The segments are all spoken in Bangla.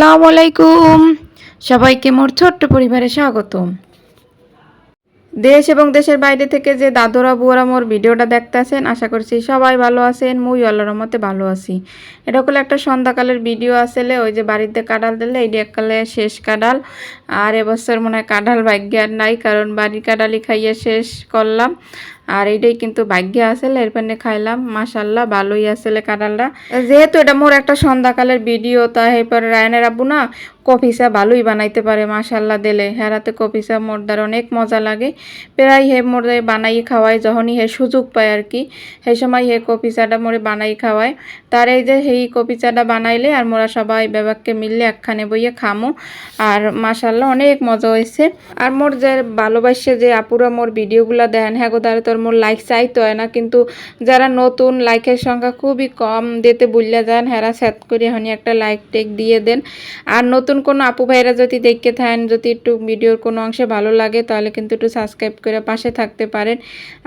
আসসালামু আলাইকুম। সবাইকে মোর ছোট্ট পরিবারে স্বাগতম। দেশ এবং দেশের বাইরে থেকে যে দাদুরা বুয়ারা মোর ভিডিওটা দেখতেছেন, আশা করছি সবাই ভালো আছেন, মুই আল্লাহর মতে ভালো আছি। হলো একটা সন্ধ্যাকালের ভিডিও আসলে, ওই যে বাড়িতে কাঁঠাল দিলে এই এককালে শেষ কাঁঠাল। আর এবছর মনে হয় কাঁঠাল ভাগ্য আর নাই, কারণ বাড়ির কাঁঠালই খাইয়ে শেষ করলাম। আর এইটাই কিন্তু ভাগ্যে আসলে এর খাইলাম। মাশাল্লাহ ভালোই আসলে কাঁঠালটা। যেহেতু এটা মোর একটা সন্ধ্যাকালের ভিডিও, তা এরপর রায়নের আব্বু না কফি চা ভালোই বানাইতে পারে মাশাল্লাহ দিলে। হেরাতে কফি চা মোর দ্বার অনেক মজা লাগে। প্রায় হে মোর বানাই খাওয়াই যখনই হে সুযোগ পায় আর কি। সেই সময় হে কফি চাটা মোরে বানাই খাওয়ায়। তার এই যে সেই কফি চাটা বানাইলে আর মোরা সবাই বেবাককে মিললে একখানে বইয়ে খামো। আর মাশাল্লাহ অনেক মজা হয়েছে আর মোর যে ভালোবাসে যে আপুরা মোর ভিডিওগুলো দেন হ্যাঁ গো তোর মোর লাইক চাইতে হয় না। কিন্তু যারা নতুন লাইকের সংখ্যা খুবই কম দিতে বললে যান, হেরা সেট করে হনি একটা লাইক টেক দিয়ে দেন। আর নতুন কোনো আপু ভাইরা যদি দেখতে থাকেন, যদি একটু ভিডিওর কোনো অংশে ভালো লাগে, তাহলে কিন্তু একটু সাবস্ক্রাইব করে পাশে থাকতে পারেন।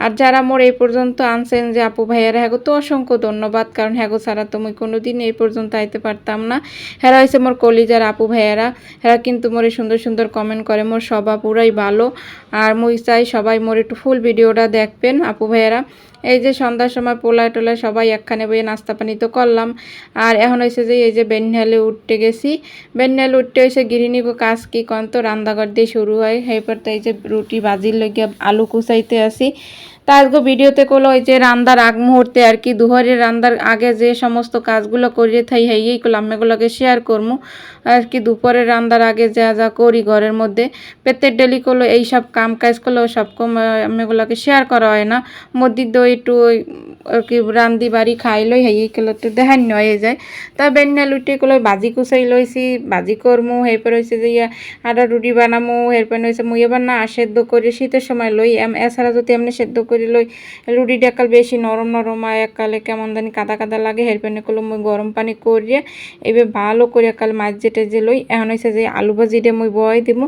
আর যারা মোর এই পর্যন্ত আনছেন যে আপু ভাইয়ারা হ্যাগো তো অসংখ্য ধন্যবাদ, কারণ হ্যাগো ছাড়া তো মুই কোনো দিন এই পর্যন্ত আইতে পারতাম না। হেরা হয়েছে মোর কলিজার আপু ভাইয়ারা। হেরা কিন্তু মোরে সুন্দর সুন্দর কমেন্ট করে, মোর সবা পুরাই ভালো। আর মুই চাই সবাই মোর একটু ফুল ভিডিওটা দেখবেন আপু ভাইয়ারা। এই যে সন্ধ্যার সময় পোলায় টোলায় সবাই একখানে বইয়ে নাস্তা পানি তো করলাম। আর এখন হয়েছে যে এই যে বেন্যালে উঠতে গেছি। বেন্যালে উঠতে হয়েছে গৃহিণীগো কাজ কি কন তো রান্নাঘর দিয়ে শুরু হয়। এরপর তো এই যে রুটি বাজির লইগে আলু কুচাইতে আসি। তা আজকে ভিডিওতে করল ওই যে রান্দার আগ মুহূর্তে আর কি দুহরের রান্দার আগে যে সমস্ত কাজগুলো করিয়ে থাই হেয়েই করলাম এগুলোকে শেয়ার করব আর কি দুপুরের রান্দার আগে যা যা করি ঘরের মধ্যে। পেতের ডেলি করল এই সব কাম কাজ করল সব কম আমি এগুলোকে শেয়ার করা হয় না। মধ্যে তো একটু আর কি রান্দি বাড়ি খাইলই হেই কেলো একটু দেখান হয়ে যায়। তা বেন্না লুটি কলো ভাজি কুচাই লইছি ভাজি করমু এরপর হয়েছে যে ইয়া আটা রুটি বানামু এরপর হয়েছে মুই এবার না সেদ্ধ করে শীতের সময় লই এছাড়া যদি এমনি সেদ্ধ করে লই রুটিটা একাল বেশি নরম নরম হয় একালে কেমন জানি কাদা কাদা লাগে হেরপেনে করল মুই গরম পানি করিয়ে এবার ভালো করে একাল মাছ যেটা যে লই এখন হয়েছে যে আলু ভাজিটা মুই বয় দিব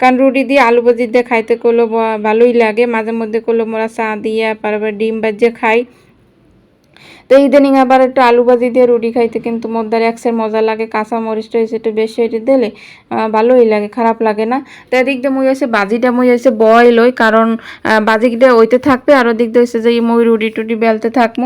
কারণ রুটি দিয়ে আলু ভাজি দিয়ে খাইতে করল ভালোই লাগে মাঝে মধ্যে করল মোরা চা দিয়ে তারপর ডিম ভাজিয়ে খাই। তো ইদানিং আবার একটু আলু ভাজি দিয়ে রুটি খাইতে কিন্তু মদ্দার একসের মজা লাগে, কাঁচা মরিচটা হয়েছে একটু বেশি হইতে দিলে ভালোই লাগে, খারাপ লাগে না। তো এদিক দিয়ে মুই হয়েছে বাজিটা মুই হয়েছে বয়েল ওই, কারণ বাজিটা ওইতে থাকবে আর ওদিক দিয়ে হয়েছে যে মুই রুটি টুটি বেলতে থাকব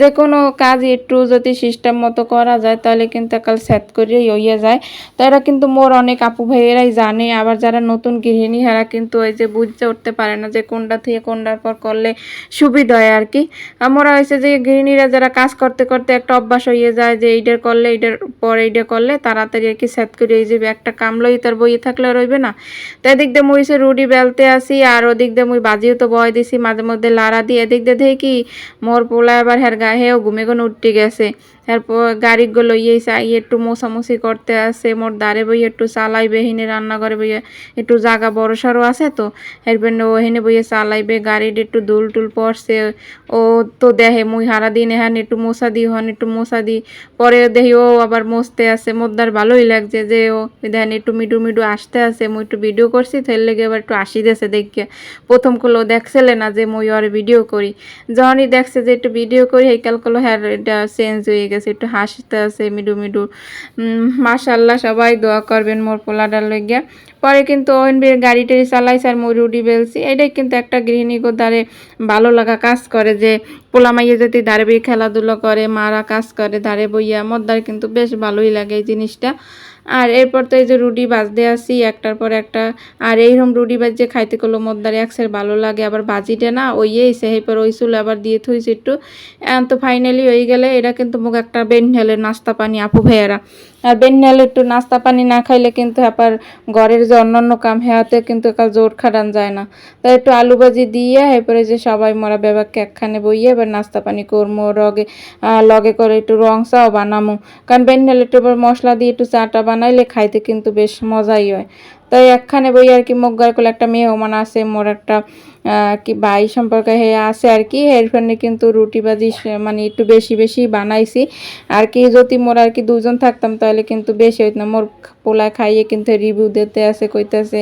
যে কোনো কাজ একটু যদি সিস্টেম মতো করা যায়, তাহলে কিন্তু একাল সেট করে ইয়ে যায়। তো এরা কিন্তু মোর অনেক আপু ভাইয়েরাই জানে, আবার যারা নতুন গৃহিণী, এরা কিন্তু ওই যে বুঝতে উঠতে পারে না যে কোনটা থেকে কোনটার পর করলে সুবিধা হয় আর কি। আমরা হয়েছে যে গৃহিণীরা যারা কাজ করতে করতে একটা অভ্যাস হয়ে যায় যে এইটা করলে এইটার পর এইটা করলে তাড়াতাড়ি আর কি স্যাত করে এই যে একটা কামলই তার বইয়ে থাকলে রইবে না। তো এদিক দিয়ে মুই সে রুড়ি বেলতে আসি আর ওদিক দিয়ে মুই বাজিও তো বয় দিছি, মাঝে মধ্যে লাড়া দিয়ে। এদিক দিয়ে দেখি মোর পোলা এবার হের গা হেও ঘুমে কোনো উঠতে গেছে। এরপর গাড়িগুলো ইয়ে চাই একটু মোছামুছি করতে আসে মোর দাঁড়ে বই একটু চালাইবে হিনে রান্নাঘরে বইয়ে একটু জায়গা বড় সড়ো আছে তো, এরপর ওহিনে বইয়ে চালাইবে, গাড়ির একটু দুল টুল পড়ছে, ও তো দেহে মুই হারা দিন এহান একটু মোছা দি হন একটু মোছা দি পরে দেখি ও আবার মোছতে আছে মোদ্দার ভালোই লাগছে যে ও দেখেন একটু মিডু মিডু আসতে আছে, মুই একটু ভিডিও করছি, তার লেগে আবার একটু আসি দেছে দেখিয়ে প্রথম করল দেখছিলে না যে মুই আর ভিডিও করি, যখনই দেখছে যে একটু ভিডিও করি, এই কাল করল হ্যাঁ এটা চেঞ্জ হয়ে গেছে। একটু হাসিতে আছে, মিডু মিডু। মাশাল্লাহ সবাই দোয়া করবেন মোর পোলাডার লইয়া পরে কিন্তু ওইন গাড়ি টাড়ি চালাইছে আর মই রুডি বেলছি এটাই কিন্তু একটা গৃহিণী গো দ্বারে ভালো লাগা কাজ করে যে পোলা মাইয়ে যদি দাঁড়ে বইয়ে খেলাধুলো করে, মারা কাজ করে দাঁড়ে বইয়া মোর দ্বারে কিন্তু বেশ ভালোই লাগে এই জিনিসটা। আর এরপর তো এই যে রুটি বাজতে আসি, একটার পর একটা। আর এইরকম রুটি বাজে খাইতে করল মদ্দারে একসের ভালো লাগে, আবার বাজিটা না, ওই এসে এরপর ওই চুলে আবার দিয়ে থইছি একটু। তো ফাইনালি হয়ে গেলে এরা কিন্তু মুখ একটা বেনহেলের নাস্তা পানি, আপু ভাইয়েরা। আর বেনহেলে একটু নাস্তা পানি না খাইলে কিন্তু আবার ঘরের যে অন্যান্য কাম, হেয়াতে কিন্তু একা জোর খাটান যায় না। তাই একটু আলু ভাজি দিয়ে, এরপরে যে সবাই মরা বেবাকে একখানে বইয়ে এবার নাস্তা পানি করব রগে লগে করে একটু রং চাও বানামো। কারণ বেনহেলে একটু মশলা দিয়ে একটু চাটা বানাইলে খাইতে কিন্তু বেশ মজাই হয়। তাই একখানে বই আর কি মগ্গার কোলে একটা মেহমান আছে, মোর একটা কি ভাই সম্পর্কে হে আছে আর কি, এর জন্য কিন্তু রুটি বাজি মানে একটু বেশি বেশি বানাইছি। আর কি যদি মোর আর কি দুজন থাকতাম তাহলে কিন্তু বেশি হইত না। মোর পোলা খাইয়ে কিন্তু রিভিউ দিতে আছে কইতেছে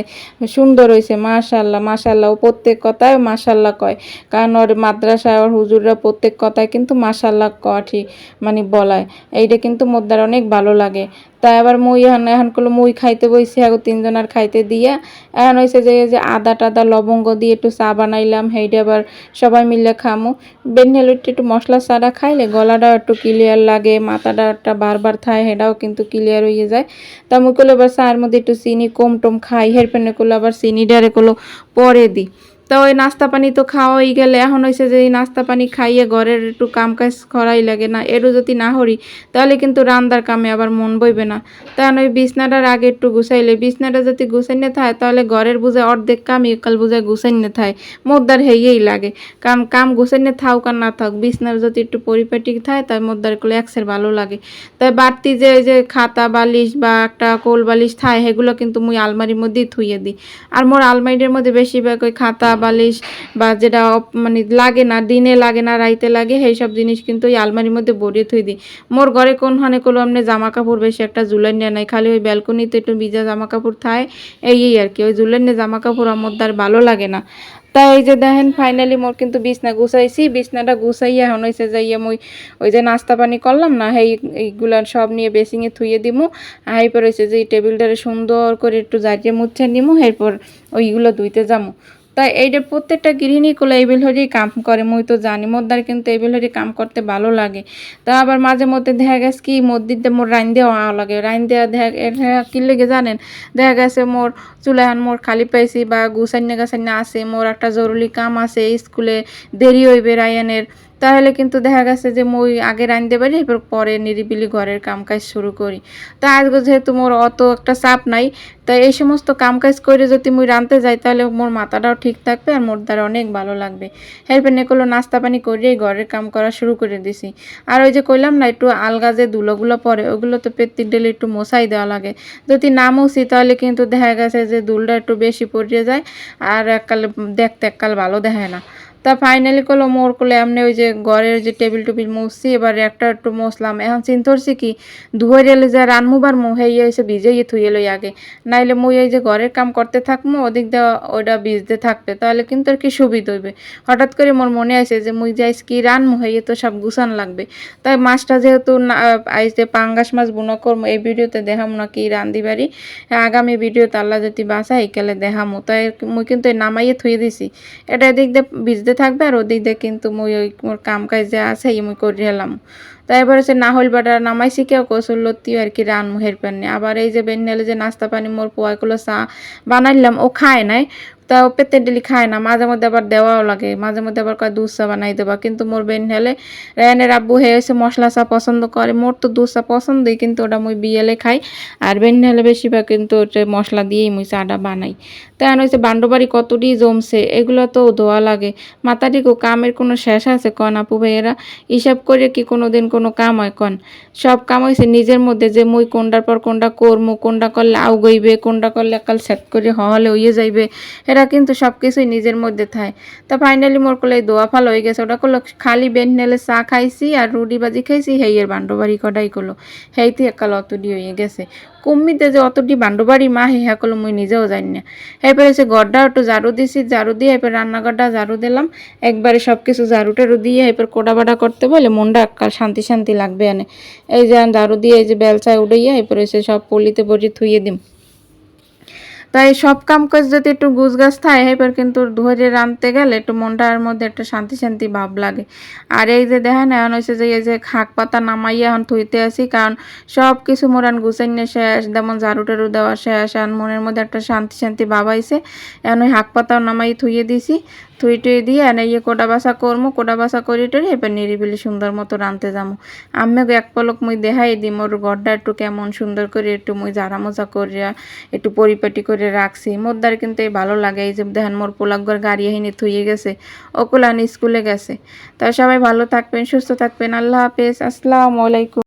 সুন্দর হয়েছে মাশাল্লাহ মাশাল্লাহ ও প্রত্যেক কথায় মাশাল্লাহ কয়। কারণ ওর মাদ্রাসা ওর হুজুররা প্রত্যেক কথায় কিন্তু মাশাল্লাহ কয় ঠিক মানে বলায়। এইটা কিন্তু মোদ্দার অনেক ভালো লাগে। তাই আবার মুই এখন এখন করল মুই খাইতে বইছি, আগো তিনজন আর খাইতে দিয়া। এখন হয়েছে যে যে আদা টাদা লবঙ্গ দিয়ে একটু চা বানাইলাম সেইটা আবার সবাই মিলে খামু। বেনহেল একটু মশলা চাটা খাইলে গলাটাও একটু ক্লিয়ার লাগে মাথাটা একটা বারবার খায় সেটাও কিন্তু ক্লিয়ার হয়ে যায়। তা মুই করল এবার চায়ের মধ্যে একটু চিনি কম টম খাই হেরপেনে করল আবার চিনি ডারে করল পরে দিই তো ওই নাস্তা পানি তো খাওয়াই গেলে, এখন হয়েছে যে নাস্তা পানি খাইয়ে ঘরের একটু কাম কাজ করাই লাগে না, এরও যদি না হরি তাহলে কিন্তু রান্দার কামে আবার মন বইবে না। তখন ওই বিছনাটার আগে একটু গুছাইলে, বিছনাটা যদি গুছাইনে থাকে তাহলে ঘরের বুঝে অর্ধেক কাম একাল বুঝে গুছাইনে থাকে মোদ্দার হেয়েই লাগে। কারণ কাম গুছাইনে থাক আর না থাক বিছনার যদি একটু পরিপাটি থাকে তাই মোদ্দার করলে একসের ভালো লাগে। তাই বাড়তি যে যে খাতা, বালিশ বা একটা কোল বালিশ থাকে সেগুলো কিন্তু মুই আলমারির মধ্যেই থুইয়ে দিই। আর মোর আলমারির মধ্যে বেশিরভাগ ওই খাতা বালিশ বা যেটা মানে লাগে না, দিনে লাগে না, রাইতে লাগে সেই সব জিনিস কিন্তু ওই আলমারির মধ্যে ভরিয়ে থুই দিই। মোর ঘরে কোন হানে কোনো এমনি জামা কাপড় বেশি একটা জুলাই নিয়ে নাই, খালি ওই ব্যালকনিতে একটু ভিজা জামা কাপড় থাকে এই আর কি, ওই জুলাই নিয়ে জামা কাপড় আমার দ্বার ভালো লাগে না। তাই এই যে দেখেন ফাইনালি মোর কিন্তু বিছনা গুছাইছি, বিছনাটা গুছাইয়া এখন হয়েছে যাইয়া মুই ওই যে নাস্তা পানি করলাম না, সেই এইগুলা সব নিয়ে বেসিংয়ে থুইয়ে দিমু। আর এরপর হয়েছে যে এই টেবিলটারে সুন্দর করে একটু জারিয়ে মুছে নিমু, এরপর ওইগুলো ধুইতে যামু। তাই এইটা প্রত্যেকটা গৃহিণী কোলে এই বেলহরি কাম করে, মুই তো জানি মোদ্দার কিন্তু এই বেলহরি কাম করতে ভালো লাগে। তা আবার মাঝে মধ্যে দেখা গেছে কি মদ্দিরতে মোর রাইন দেওয়া লাগে, রাইন দেওয়া দেখা দেখা কি লেগে জানেন? দেখা গেছে মোর চুলাহান মোর খালি পাইছি বা গুছান্নে গাছান্নে আছে, মোর একটা জরুরি কাম আছে স্কুলে দেরি হইবে রায়ানের। তাহলে কিন্তু দেখা গেছে যে মই আগে রাঁধতে পারি, এরপর পরে নিরিবিলি ঘরের কাম কাজ শুরু করি। তা আজকে যেহেতু মোর অত একটা চাপ নাই, তাই এই সমস্ত কাম কাজ করে যদি মুই রাঁধতে যাই, তাহলে মোর মাথাটাও ঠিক থাকবে আর মোর দ্বারা অনেক ভালো লাগবে। হেরপর নেকলো নাস্তা পানি করিয়েই ঘরের কাম করা শুরু করে দিছি। আর ওই যে কইলাম না, একটু আলগা যে দুলোগুলো পরে, ওগুলো তো পেত্তির ডেলে একটু মশাই দেওয়া লাগে। যদি না মুছি, তাহলে কিন্তু দেখা গেছে যে দুলটা একটু বেশি পড়িয়ে যায়, আর এককাল দেখতে এককাল ভালো দেখায় না। তা ফাইনালি করল, মোর করলে এমনি ওই যে ঘরের যে টেবিল টুবিল মুছছি, এবার একটা একটু মুছলাম। এখন চিন্তা করছি কি, ধুয়ে রেলে যে রানমুবার মুহে এসে ভিজেই থুয়ে লই আগে। নাইলে মুই এই যে ঘরের কাম করতে থাকব ওদিক দিয়ে ওইটা ভিজতে থাকবে তাহলে কিন্তু আর কি সুবিধা হইবে। হঠাৎ করে মোর মনে আছে যে মুই যাইস কি রান মুহে তো সব গুছান লাগবে। তাই মাছটা যেহেতু আইসে পাঙ্গাস মাছ বুনো করব এই ভিডিওতে দেখাম না কি রান্ধি বাড়ি। আগামী ভিডিওতে আল্লাহ যদি বাসা একালে দেখামো। তাই মুই কিন্তু নামাইয়ে থুয়ে দিছি। এটা এদিক দিয়ে ভিজতে থাকবে আর ওদিক দিয়ে কিন্তু মুই ওই মোর কাম কাজ যা আছে মুই করে হেলাম। তো এবার হচ্ছে নাহল বাটা নামাইছি, কেউ কৌশল লত্তিও আর কি রান মুহের পানি আবার এই যে বেন্নালে যে নাস্তা পানি মোর পোয়াগুলো চা বানাইলাম, ও খায় নাই। তাও পেতে ডেলি খায় না। মাঝে মধ্যে আবার দেওয়াও লাগে। মাঝে মধ্যে আবার কয়, দুধ চা বানাই দেবা। কিন্তু মোর বেন হেলে রেনের আব্বু হে হয়েছে মশলা চা পছন্দ করে। মোর তো দুধ চা পছন্দই, কিন্তু ওটা মুই বিয়েলে খাই। আর বেন হেলে বেশিরভাগ কিন্তু ওটা মশলা দিয়েই মুই চাটা বানাই। তেমন হয়েছে বান্ডবাড়ি কতটি জমছে, এগুলো তো ধোয়া লাগে। মাতারিকো কামের কোনো শেষ আছে কন আপু ভাইয়েরা? হিসাব করে কি কোনো দিন কোনো কাম হয় কন? সব কাম হয়েছে নিজের মধ্যে যে মুই কোনটার পর কোনটা করমু, কোনটা করলে আউ গইবে কোনটা করলে একাল সেট করে হলে হইয়ে যাইবে। এরা কিন্তু সব কিছুই নিজের মধ্যে থাকে তা ফাইনালি মোর এই দোয়া ফাল হয়ে গেছে। ওটা করল খালি বেন নেলে চা খাইছি আর রুটি বাজি খাইছি, হেইয়ের বান্ডবাড়ি কটাই করল হেইতে একাল অতডি হয়ে গেছে। কুম্মিতে যে অতটি বান্ডবাড়ি, মা হে হ্যাঁ করল মুই নিজেও জানি না। এরপরে সে ঘরটা একটু ঝাড়ু দিছি, ঝাড়ু দিয়ে এরপর রান্নাঘরটা ঝাড়ু দিলাম। একবারে সব কিছু ঝাড়ু টাড়ু দিয়ে এরপর কোটা করতে বলে মনটা একাল শান্তি শান্তি লাগবে এনে। এই যে ঝাড়ু দিয়ে এই যে বেলচায় উড়াইয়া এরপরে সে সব পলিতে বসে থুইয়ে দিম। তাই সব কাম কাজ যদি একটু গুছ গাছ থাকে এবার কিন্তু ধরে রাঁধতে গেলে একটু মনটার মধ্যে একটা শান্তি শান্তি ভাব লাগে। আর এই যে দেখেন, এখন হয়েছে যে এই যে খাক পাতা নামাইয়া এখন থুইতে আসি, কারণ সব কিছু মোরান গুছাইনে শেষ, যেমন ঝাড়ু টাড়ু দেওয়া শেষ, এখন মনের মধ্যে একটা শান্তি শান্তি ভাব আইসে এখন ওই হাঁক পাতাও নামাই থুইয়ে দিছি। থুই টুই দিয়ে এনে ইয়ে কোটা বাসা করমু কোটা বাসা করি টরি এবার নিরিবিলি সুন্দর মতো রাঁধতে যাব আমি এক পলক মুই দেখাই দিই মোর ঘরটা একটু কেমন সুন্দর করে একটু মুই জারা মোজা করিয়া একটু পরিপাটি করে রাখছি। মোর মোদ্দার কিন্তু এই ভালো লাগে, এই যে দেখেন মোর পোলাকঘর গাড়ি এনে থুয়ে গেছে ওকুলান স্কুলে গেছে। তা সবাই ভালো থাকবেন, সুস্থ থাকবেন, আল্লাহ হাফেজ, আসসালামু আলাইকুম।